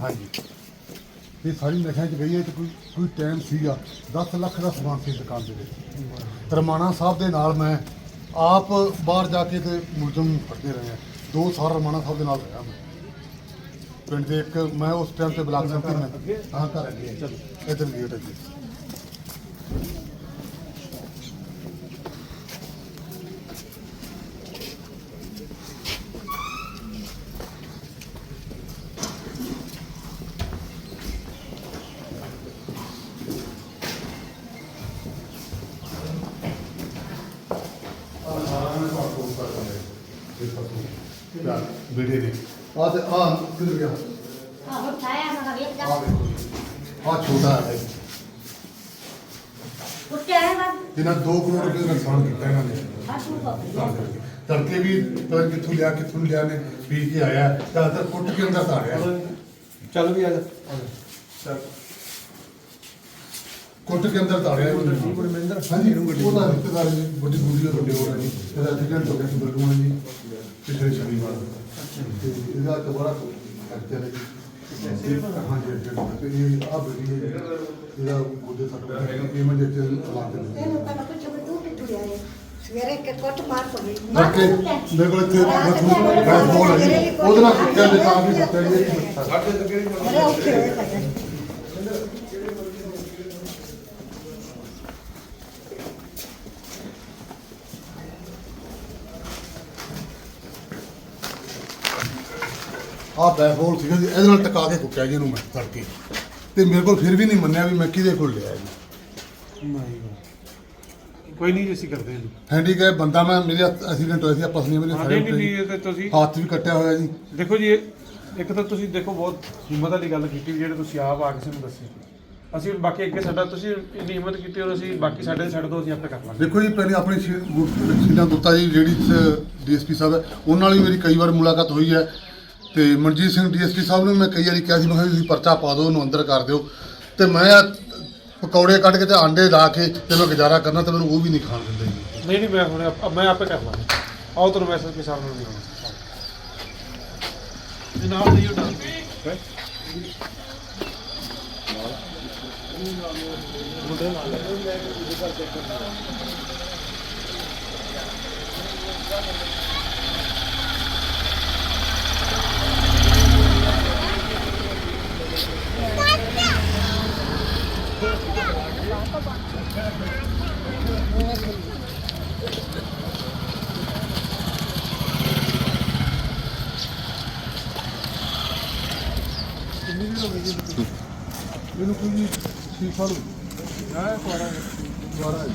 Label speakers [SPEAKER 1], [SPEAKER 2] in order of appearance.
[SPEAKER 1] ਹਾਂਜੀ। ਇਹ ਸਾਰੀ ਨਸ਼ਿਆਂ 'ਚ ਗਈ ਹੈ ਤੇ ਕੋਈ ਕੋਈ ਟਾਈਮ ਸੀਗਾ। 10 ਲੱਖ ਦਾ ਸਮਾਨ ਸੀ ਦੁਕਾਨ ਦੇ ਵਿੱਚ। ਰਮਾਣਾ ਸਾਹਿਬ ਦੇ ਨਾਲ ਮੈਂ ਆਪ ਬਾਹਰ ਜਾ ਕੇ ਤੇ ਮੁਲਜ਼ਮ ਫੜਦੇ ਰਹੇ ਹਾਂ। ਦੋ ਸਾਲ ਰਮਾਣਾ ਸਾਹਿਬ ਦੇ ਨਾਲ ਰਿਹਾ ਮੈਂ। ਪਿੰਡ ਦੇ ਇੱਕ, ਮੈਂ ਉਸ ਟਾਈਮ ਤੇ ਬਲਾਕ ਸੰਪਤੀ ਮੈਂ ਹਾਂ, ਘਰ ਅੱਗੇ ਚਲੋ ਇਧਰ ਗੇਟ ਅੱਗੇ ਬੇਟੇ ਨੇ ਆ ਤੇ ਆ ਕਿੱਧਰ ਗਿਆ
[SPEAKER 2] ਆਹੋ ਛਾਇਆ ਮੈਂ ਵੇਖ
[SPEAKER 1] ਆ
[SPEAKER 2] ਜਾ
[SPEAKER 1] ਵੇਖੋ ਆ ਛੋਟਾ ਹੈ
[SPEAKER 2] ਉੱਤੇ ਹੈ ਬਸ
[SPEAKER 1] ਇਹਨਾਂ 2 ਕਰੋੜ ਰੁਪਏ ਦਾ ਨੁਕਸਾਨ ਕੀਤਾ ਇਹਨਾਂ ਨੇ
[SPEAKER 2] ਆ ਤੂੰ
[SPEAKER 1] ਤਾਂ ਕਰਕੇ। ਤੜਕੇ ਵੀ ਨੀ ਕਿੱਥੋਂ ਲਿਆ ਕਿੱਥੋਂ ਲਿਆ ਨੇ ਪੀ ਕੇ ਆਇਆ ਜ਼ਿਆਦਾਤਰ ਕੁੱਟ ਕੇ ਅੰਦਰ ਧਾਰਿਆ
[SPEAKER 3] ਚੱਲ ਵੀ ਆ ਜਾ
[SPEAKER 1] ਕੁੱਟ ਕੇ ਅੰਦਰ ਧਾਰਿਆ ਉਹਨੇ
[SPEAKER 3] ਗੁਰਮਿੰਦਰ
[SPEAKER 1] ਹਾਂਜੀ ਉਹਦਾ ਰਿਸ਼ਤੇਦਾਰ ਜੀ ਵੱਡੀ ਗੁੱਡੀ ਦਾ ਵੱਡੇ ਹੋ ਜੀ। ਇਹਦਾ ਐਕਸੀਡੈਂਟ ਹੋ ਗਿਆ ਸੀ ਬਲਗੂਆਂ ਜੀ। ਪਿਛਲੇ ਸ਼ਨੀਵਾਰ ਤੇ ਇਹਦਾ ਦੁਬਾਰਾ ਐਕਸੀਡੈਂਟ ਹੈ ਜੀ ਹਾਂਜੀ ਤੇ ਇਹ ਆ ਬੇਟੀ ਹੈ ਜੀ, ਇਹਦਾ ਗੋਡੇ ਸੱਟ ਲੱਗੀ ਪੇਮੈਂਟ ਇੱਥੇ ਲਾ ਕੇ ਦਿੱਤੀ
[SPEAKER 4] ਇਹਨੂੰ ਤਾਂ ਕੁਝ ਬਦੂ ਕਿੱਥੋਂ ਲਿਆਏ ਸਵੇਰੇ ਕਿ ਕੁੱਟ ਮਾਰ ਪਈ
[SPEAKER 1] ਕਰਕੇ ਮੇਰੇ ਕੋਲ ਇੱਥੇ ਬੈਠ ਬੋਲ ਹੈ। ਜੀ ਉਹਦੇ ਨਾਲ ਕੁੱਤਿਆਂ ਦੇ ਤਾਂ ਵੀ ਕੁੱਤਿਆਂ ਦੀ ਇੱਕ
[SPEAKER 3] ਸਾਡੇ ਤੇ ਕਿਹੜੀ
[SPEAKER 4] ਬੜੇ ਔਖੇ ਹੋਏ ਪਏ
[SPEAKER 1] ਆ ਬੈਫੋਲ ਸੀਗਾ ਜੀ ਇਹਦੇ ਨਾਲ ਟਕਾ ਕੇ ਕੁੱਟਿਆ ਜੀ ਇਹਨੂੰ ਮੈਂ ਤੜਕੇ। ਤੇ ਮੇਰੇ ਕੋਲ ਫਿਰ ਵੀ ਨਹੀਂ ਮੰਨਿਆ ਵੀ ਮੈਂ ਕਿਹਦੇ ਕੋਲ ਲਿਆ ਜੀ।
[SPEAKER 5] ਕੋਈ ਨਹੀਂ ਜੀ ਅਸੀਂ ਕਰਦੇ ਹਾਂ ਜੀ।
[SPEAKER 1] ਹੈਂਡੀਕੈਪ ਬੰਦਾ ਮੈਂ ਮੇਰੇ ਐਕਸੀਡੈਂਟ ਹੋਇਆ ਸੀ ਆ ਪਸਲੀਆਂ ਮੇਰੇ
[SPEAKER 5] ਹਾਂ
[SPEAKER 1] ਸਾਰੇ
[SPEAKER 5] ਨਹੀਂ ਨਹੀਂ ਨਹੀਂ, ਇਹ ਤਾਂ ਤੁਸੀਂ
[SPEAKER 1] ਹੱਥ ਵੀ ਕੱਟਿਆ ਹੋਇਆ ਜੀ।
[SPEAKER 5] ਦੇਖੋ ਜੀ ਇਹ- ਇੱਕ ਤਾਂ ਤੁਸੀਂ ਦੇਖੋ ਬਹੁਤ ਹਿੰਮਤ ਵਾਲੀ ਗੱਲ ਕੀਤੀ ਵੀ ਜਿਹੜੇ ਤੁਸੀਂ ਆਪ ਆ ਕਿਸੇ ਨੂੰ ਦੱਸੇ। ਅਸੀਂ ਹੁਣ ਬਾਕੀ ਅੱਗੇ ਸਾਡਾ ਤੁਸੀਂ ਇੰਨੀ ਹਿੰਮਤ ਕੀਤੀ ਔਰ ਅਸੀਂ ਬਾਕੀ ਸਾਡੇ ਛੱਡ ਦੋ ਅਸੀਂ ਆਪੇ ਕਰ ਲਾਂਗੇ।
[SPEAKER 1] ਦੇਖੋ ਜੀ ਪਹਿਲੇ ਆਪਣੀ ਸੀਨਾ ਦੁੱਤਾ ਜੀ ਜਿਹੜੀ ਡੀਐਸਪੀ ਸਾਹਿਬ ਹੈ ਉਹਨਾਂ ਨਾਲ ਵੀ ਮੇਰੀ ਕਈ ਵਾਰ ਮੁਲਾਕਾਤ ਹੋਈ ਹੈ। ਤੇ ਮਨਜੀਤ ਸਿੰਘ ਡੀਐਸਪੀ ਸਾਹਿਬ ਨੂੰ ਮੈਂ ਕਈ ਵਾਰੀ ਕਿਹਾ ਸੀ ਮੈਂ ਕਿਹਾ ਵੀ ਤੁਸੀਂ ਪਰਚਾ ਪਾ ਦਿਓ ਉਹਨੂੰ ਅੰਦਰ ਕਰ ਦਿਓ। ਤੇ ਮੈਂ ਆਹ ਪਕੌੜੇ ਕੱਢ ਕੇ ਤੇ ਆਂਡੇ ਲਾ ਕੇ ਤੇ ਮੈਂ ਗੁਜ਼ਾਰਾ ਕਰਨਾ ਤੇ ਮੈਨੂੰ ਉਹ ਵੀ ਨਹੀਂ ਖਾਣ ਦਿੰਦੇ ਜੀ।
[SPEAKER 5] ਨਹੀਂ ਨਹੀਂ ਮੈਂ ਹੁਣ ਆਪ- ਮੈਂ ਆਪੇ ਕਰ ਲਾਂਗਾ ਆਓ ਤੁਹਾਨੂੰ ਮੈਸੇਜ ਕੇ ਸਾਹਮਣੇ ਨਹੀਂ ਆਉਣਾ ਜਨਾਬ ਜੀ ਉਹ
[SPEAKER 1] ਮੈਨੂੰ ਕੋਈ 6 ਸਾਲ ਹੋ
[SPEAKER 5] ਹੈ ਕੋੜਾ
[SPEAKER 1] ਦੁਬਾਰਾ ਹੈ ਜੀ।